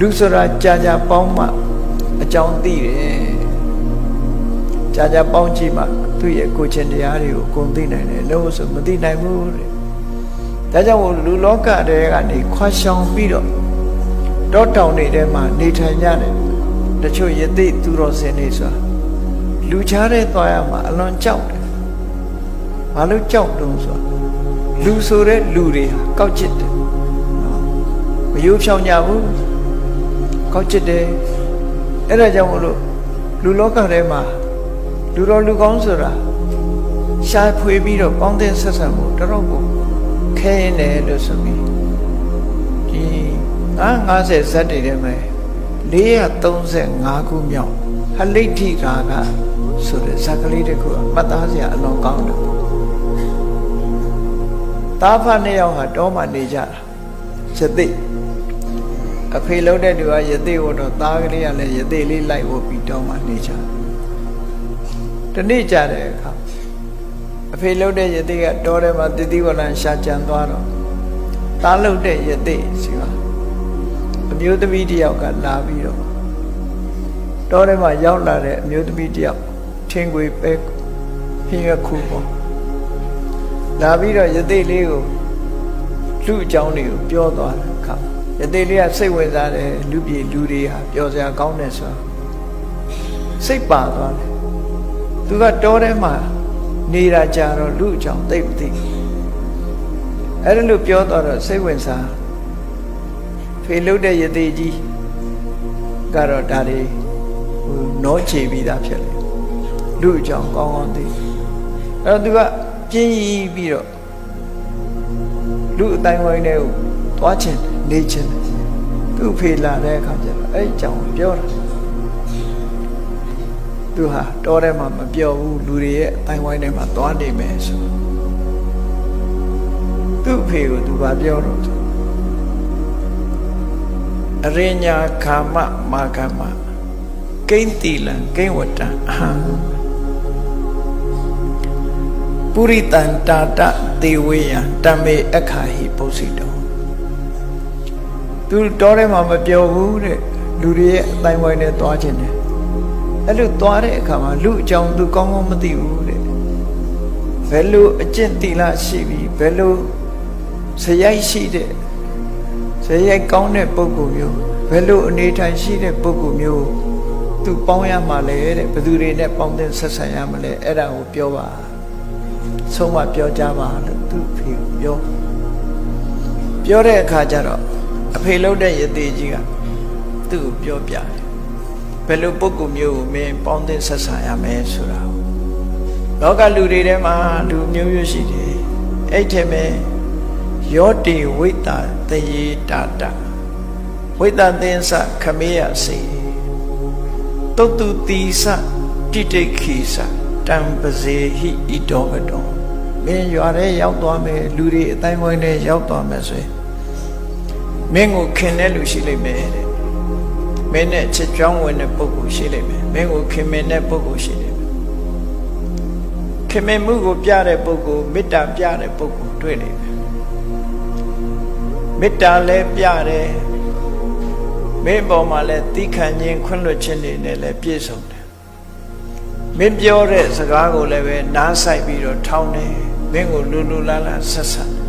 လူဆိုတာကြာကြာပေါင်းမှအကြောင်းသိတယ်ကြာကြာပေါင်းကြည့်မှသူ့ရဲ့ကိုယ်ချင်းတရားတွေကိုအကုန်သိနိုင်တယ်လို့ဆိုမသိနိုင်ဘူးတဲ့ဒါကြောင့်မို့လူလောကတဲကနေခွာရှောင်ပြီးတော့တောတောင်တွေထဲမှာနေထိုင်ကြတယ်တချို့ယသိသူတော်စင်နေဆိုတာလူချားတဲ့သွားရမှာအလွန်ကြောက်တယ်ဘာလို့ကြောက်တုံးဆိုတာလူဆိုတဲ့လူတွေဟာကောက်ချစ်တယ်နော်မယိုးဖြောင်းကြဘူး ကောက်ချစ်တယ်အဲ့ဒါကြောင့်မလို့လူလောကထဲမှာလူတော်လူကောင်းဆိုတာရှားဖွေပြီးတော့ကောင်းတဲ့ဆက်ဆံမှုတော်တော်ကိုခဲရင်တယ်လို့ဆိုပြီးဒီ950ဇတ်တွေထဲမှာ435ခုမြောက်ဟလိဋ္ဌိကာကဆိုတဲ့ဇာတ်ကလေးတစ်ခုအမှတ်သားစရာအလွန်ကောင်းတယ်တာဖနှစ်ယောက်ဟာတောမှာနေကြတာယသိ အဖေလုံးတဲ့သူကယသိဝတော့သားကလေးကလည်းယသိလေးလိုက်ဝပြီးတောမှာနေကြတနေ့ကြတဲ့အခါအဖေလုံးတဲ့ယသိကတောထဲမှာတတိဝလံရှာကြံသွားတော့သားလုံးတဲ့ယသိစီကအမျိုးသမီးတစ်ယောက်ကလာပြီးတော့တောထဲမှာရောက်လာတဲ့အမျိုးသမီးတစ်ယောက်ထင်းခွေပဲဟင်းရခုပေါ့လာပြီးတော့ယသိလေးကိုလူအကြောင်းတွေကိုပြောသွားတယ်ခါ ယသိလေးကစိတ်ဝင်စားတယ်လူပြေလူတွေဟာပြောစရာကောင်းတယ်ဆိုတာစိတ်ပါသွားတယ်သူကတောထဲမှာနေတာကြတော့လူအကြောင်းသိမသိအဲ့ဒါလို့ပြောတော့စိတ်ဝင်စားဖေလုတ်တဲ့ယသိကြီးကတော့ဒါတွေဟိုနောချေပြီးသားဖြစ်လေလူအကြောင်းကောင်းကောင်းသိအဲ့တော့သူကပြင်းပြီးတော့လူအတိုင်းဝိုင်းတွေကို သွားချင်နေချင်သူ့ဖေလာတဲ့အခါကျတော့အဲ့အကြောင်းပြောတာသူဟာတောထဲမှာမပြောဘူးလူတွေရဲ့အတိုင်းဝိုင်းထဲမှာသွားနေမယ်ဆိုသူ့ဖေကိုသူကပြောတော့အရိညာခာမမာကမကိမ့်တိလံကိမ့်ဝတ္တအဟံပုရိတန်တာတသေဝေယတမေအခါဟိပုစိတော သူတောထဲမှာမပြောဘူးတဲ့လူတွေရဲ့အတိုင်းဝိုင်းနဲ့သွားခြင်းတယ်အဲ့လိုသွားတဲ့အခါမှာလူအကြောင်းသူကောင်းကောင်းမသိဘူးတဲ့ဘယ်လိုအကျင့်တိလရှိပြီဘယ်လိုဇယိုက်ရှိတဲ့ဇယိုက်ကောင်းတဲ့ပုဂ္ဂိုလ်မျိုးဘယ်လိုအနေထိုင်ရှိတဲ့ပုဂ္ဂိုလ်မျိုးသူပေါင်းရမှာလဲတဲ့ဘယ်သူတွေနဲ့ပေါင်းတဲ့ဆက်ဆံရမလဲအဲ့ဒါကိုပြောပါဆုံးမပြောကြပါလို့သူ့ဖေကိုပြောပြောတဲ့အခါကျတော့ အဖေလှုပ်တဲ့ယတိကြီးကသူ့ကိုပြောပြတယ်ဘယ်လိုပုဂ္ဂိုလ်မျိုးကိုမင်းပေါင်းတဲ့ဆက်ဆံရမယ်ဆိုတာကိုလောကလူတွေထဲမှာလူမျိုးမျိုးရှိတယ်အဲ့ထဲမှာယောတိဝိတ္တတယေတာတဝိတ္တသင်္စခမေယစေတုတ်တုတိစတိတိခိစတံပဇေဟိဣတောကတောမင်းရွာထဲရောက်သွားမယ်လူတွေအတိုင်းဝိုင်းထဲရောက်သွားမယ်ဆိုရင် မင်းကိုခင်တဲ့လူရှိလိမ့်မယ်တဲ့မင်းနဲ့ချစ်ကြောင်းဝင်တဲ့ပုဂ္ဂိုလ်ရှိလိမ့်မယ်မင်းကိုခင်မင်တဲ့ပုဂ္ဂိုလ်ရှိလိမ့်မယ်ခင်မင်မှုကိုပြတဲ့ပုဂ္ဂိုလ်မေတ္တာပြတဲ့ပုဂ္ဂိုလ်တွေ့လိမ့်မယ်မေတ္တာလည်းပြတယ်မင်းပေါ်မှာလည်းသီးခံခြင်းခွင့်လွှတ်ခြင်းတွေနဲ့လည်းပြည့်စုံတယ်မင်းပြောတဲ့စကားကိုလည်းပဲနားဆိုင်ပြီးတော့ထောင်းတယ်မင်းကိုလူလူလားလားဆက်ဆက်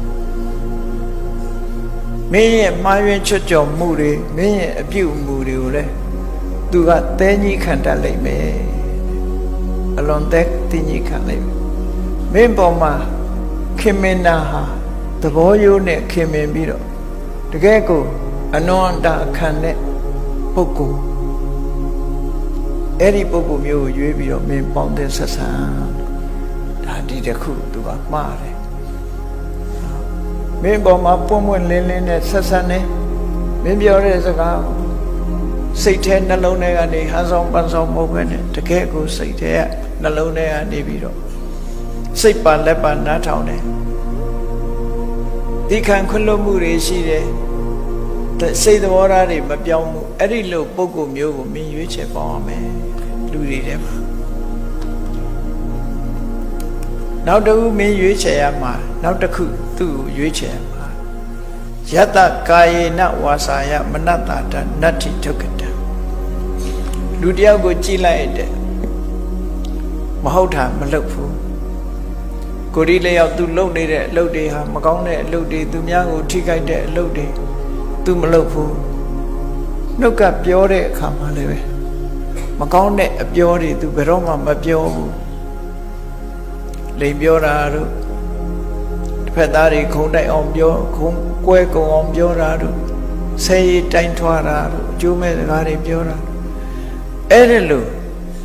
မင်းရဲ့မှားယွင်းချွတ်ကြော်မှုတွေမင်းရဲ့အပြုအမူတွေကိုလည်းသူကသဲကြီးခံတတ်လိမ့်မယ်အလွန်သက်သင်းကြီးခံလိမ့်မယ်မင်းပေါ်မှာခင်မင်နာဟာသဘောရိုးနဲ့ခင်မင်ပြီးတော့တကယ်ကိုအနွန်တာခံတဲ့ပုဂ္ဂိုလ်အဲ့ဒီပုဂ္ဂိုလ်မျိုးကိုရွေးပြီးတော့မင်းပေါင်းတဲ့ဆက်ဆံဒါဒီတစ်ခုသူကမှားတယ် မင်းပေါ်မှာပွန့်ပွန့်လင်းလင်းနဲ့ဆက်ဆံနေမင်းပြောတဲ့စကားစိတ်ထဲနှလုံးထဲကနေဟန်ဆောင်ပန်းဆောင်မဟုတ်ဘဲနဲ့တကယ်ကိုစိတ်ထဲကနှလုံးထဲကနေပြီးတော့စိတ်ပါလက်ပါနားထောင်တယ်ဒီခံခွင့်လွတ်မှုတွေရှိတယ်စိတ်သဘောထားတွေမပြောင်းဘူးအဲ့ဒီလိုပုံကိုမျိုးကိုမင်းရွေးချယ်ပေါင်းရမယ်လူတွေထဲမှာ နောက်တစ်ခုမင်းရွေးချယ်ရမှာနောက်တစ်ခုသူ့ကိုရွေးချယ်ရမှာယတကာယေနဝါစာယမနတ္တာတနတ္ထိဒုက္ကတံလူတယောက်ကိုကြည်လိုက်တဲ့မဟုတ်တာမလုပ်ဘူးကိုရီလျောက်သူလုပ်နေတဲ့အလုပ်တွေဟာမကောင်းတဲ့အလုပ်တွေသူများကိုထိခိုက်တဲ့အလုပ်တွေသူမလုပ်ဘူးနှုတ်ကပြောတဲ့အခါမှာလည်းပဲမကောင်းတဲ့အပြောတွေသူဘယ်တော့မှမပြောဘူး လိန်ပြောတာတို့တစ်ဖက်သားတွေခုံတိုက်အောင်ပြောခုံကွဲကုံအောင်ပြောတာတို့ဆဲရီတိုင်ထွားတာတို့အကျိုးမဲ့စကားတွေပြောတာအဲ့ဒါလို့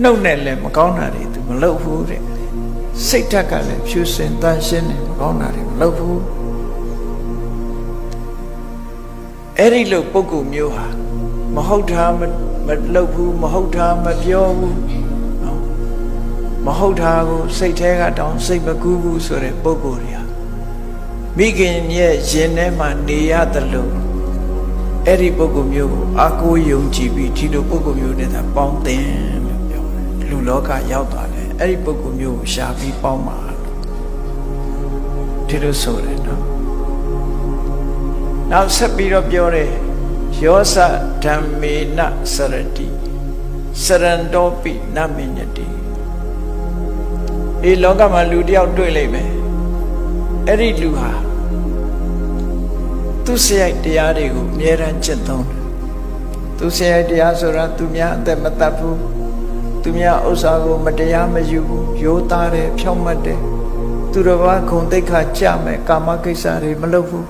နှုတ်နဲ့လည်းမကောင်းတာတွေသူမလုပ်ဘူးတဲ့စိတ်ဓာတ်ကလည်းဖြူစင်တန်ရှင်းတယ်မကောင်းတာတွေမလုပ်ဘူးအဲ့ဒီလိုပုံကူမျိုးဟာမဟုတ်တာမမလုပ်ဘူးမဟုတ်တာမပြောဘူးနော် မဟုတ်တာကိုစိတ်ထဲကတောင်းစိတ်မကူးဘူးဆိုတဲ့ပုံကူတွေဟာမိခင်ရဲ့ရင်ထဲမှာနေရတယ်လို့အဲ့ဒီပုံကူမျိုးကိုအာကိုယုံကြည်ပြီးဒီလိုပုံကူမျိုးနဲ့သာပေါင်းသင်လို့ပြောတယ်လူလောကရောက်သွားတယ်အဲ့ဒီပုံကူမျိုးကိုရှာပြီးပေါင်းပါလို့ဒီလိုဆိုတယ်နော်နောက်ဆက်ပြီးတော့ပြောတယ်ယောသဓမ္မေနစရတိစရန္တောပိနမညတိ ဒီလောကမှာလူတယောက်တွေ့လိမ့်မယ်အဲ့ဒီလူဟာသူစရိုက်တရားတွေကိုအမြဲတမ်းကျင့်သုံးတယ်သူစရိုက်တရားဆိုတာသူများအသက်မတတ်ဘူးသူများဥစ္စာကိုမတရားမယူဘူးရိုးသားတယ်ဖြောင့်မတ်တယ်သူတော်ဘာခုံတိတ်ခါကြမယ်ကာမကိစ္စတွေမလုပ်ဘူး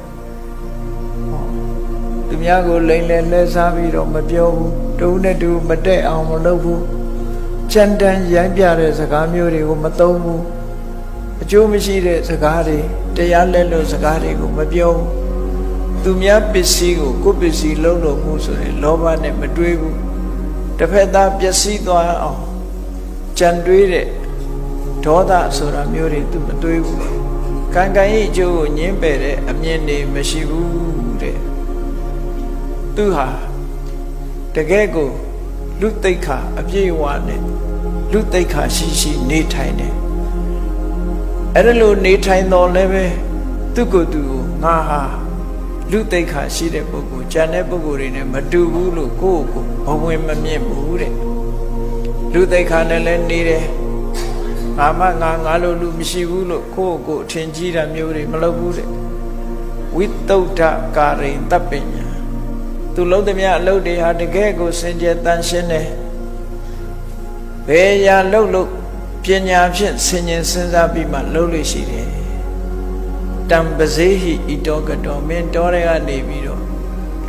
သူများကိုလိမ့်လဲလဲစားပြီးတော့မပြောဘူးတူနဲ့တူမတက်အောင်မလုပ်ဘူး ကြမ်းတမ်းရိုင်းပြတဲ့စကားမျိုးတွေကိုမသုံးဘူးအကျိုးမရှိတဲ့စကားတွေတရားလက်လို့စကားတွေကိုမပြောဘူးသူများပစ္စည်းကိုကိုယ်ပစ္စည်းလုံးလို့မှုဆိုရင်လောဘနဲ့မတွေးဘူးတစ်ဖက်သားပျက်စီးသွားအောင်ကြံတွေးတဲ့ဒေါသဆိုတာမျိုးတွေသူမတွေးဘူးကံကံရဲ့အကျိုးကိုညှင်းပယ်တဲ့အမြင်တွေမရှိဘူးတဲ့သူဟာတကယ်ကို လူသိက္ခာအပြည့်အဝနဲ့လူသိက္ခာရှိရှိနေထိုင်တယ်အဲ့ဒါလိုနေထိုင်တော်လည်းပဲသူကိုယ်သူကိုငါဟာလူသိက္ခာရှိတဲ့ပုဂ္ဂိုလ်ဉာဏ်တဲ့ပုဂ္ဂိုလ်တွေနဲ့မတူဘူးလို့ကိုယ့်ကိုယ်ဘဝင်မမြင့်ဘူးတဲ့လူသိက္ခာနဲ့လည်းနေတယ်ငါမငါငါလိုလူမရှိဘူးလို့ကိုယ့်ကိုယ်အထင်ကြီးတာမျိုးတွေမလုပ်ဘူးတဲ့ဝိတုဒ္ဓကာရိန်တပ်ပညာ သူလုံးသမျှအလုပ်တွေဟာတကယ်ကိုစင်ကြယ်တန်ရှင်းတယ်ဘယ်ရာလုပ်လို့ပညာဖြင့်ဆင်ញင်စဉ်းစားပြီးမှလုပ်လို့ရှိတယ်တံပဇေဟိဣတောကတောမင်းတော်တွေကနေပြီးတော့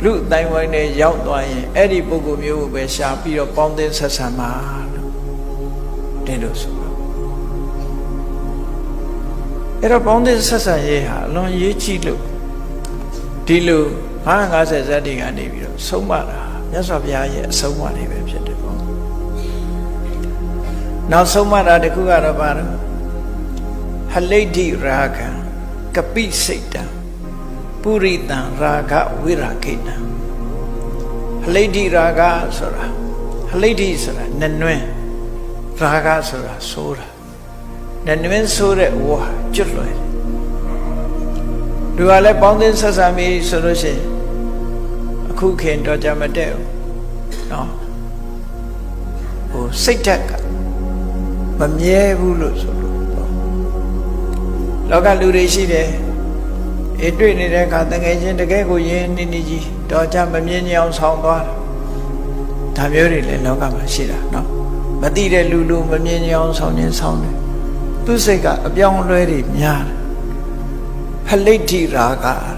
လူအတိုင်းဝိုင်းနဲ့ရောက်သွားရင်အဲ့ဒီပုဂ္ဂိုလ်မျိုးကိုပဲရှာပြီးတော့ပေါင်းသင်းဆက်ဆံပါလို့တင်လို့ဆိုတော့အဲ့တော့ပေါင်းသင်းဆက်ဆံရေးဟာအလွန်ရေးကြည့်လို့ဒီလို 50ဇတ်တွေကနေပြီးတော့ဆုံးမတာမြတ်စွာဘုရားရဲ့အဆုံးအမတွေပဲဖြစ်တယ်ပေါ့နောက်ဆုံးမတာတခုကတော့ဘာလဲဟလိဋ္ဌိရာဂံကပိစိတ်တံပုရိတံရာဂဝိရာခိတံဟလိဋ္ဌိရာဂဆိုတာဟလိဋ္ဌိဆိုတာနနွင်းရာဂဆိုတာဆိုးတာနနွင်းဆိုးတဲ့ဝါကျွတ်လွယ်သူကလည်းပေါင်းသင်းဆက်ဆံပြီးဆိုလို့ရှိရင်အ ခုခင်တော့ကြမတဲ့ဘူးနော်ဟိုစိတ်ဓာတ်ကမမြဲဘူးလို့ဆိုလို့လောကလူတွေရှိတယ်အေးတွေ့နေတဲ့အခါတကယ်ချင်းတကယ်ကိုယဉ်နေနေကြီးတော့ကြမမြင်ကြအောင်ဆောင်းသွားတာဒါမျိုးတွေလည်းလောကမှာရှိတာနော်မသိတဲ့လူလူမမြင်ကြအောင်ဆောင်းခြင်းဆောင်းတယ်သူစိတ်ကအပြောင်းအလဲတွေများတယ်ဖလိဋ္ဌိရာဂတဲ့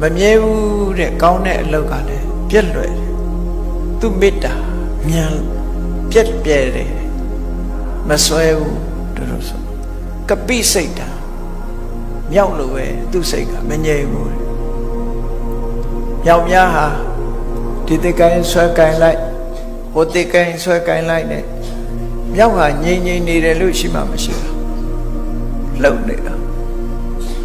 မမြဲဘူးတဲ့ကောင်းတဲ့အလုပ်ကလည်းပြက်လွယ်တယ်သူမေတ္တာမြန်ပြက်ပြဲတယ်မစွဲဘူးတို့လို့ဆိုကပိစိတ်တာမြောက်လို့ပဲသူ့စိတ်ကမငြိမ်ဘူးမြောက်များဟာဒီတကိုင်းဆွဲကိုင်းလိုက်ဟိုတကိုင်းဆွဲကိုင်းလိုက်နဲ့မြောက်ဟာငြိမ်ငြိမ်နေတယ်လို့ရှိမှမရှိဘူးလုံနေတာ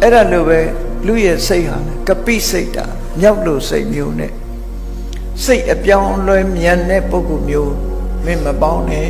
အဲ့ဒါလိုပဲ လူရဲ့စိတ်ဟာကပိစိတ်တာမြောက်လို့စိတ်မျိုးနဲ့စိတ်အပြောင်းအလဲမြန်တဲ့ပုဂ္ဂိုလ်မျိုးမင်းမပေါင်းနဲ့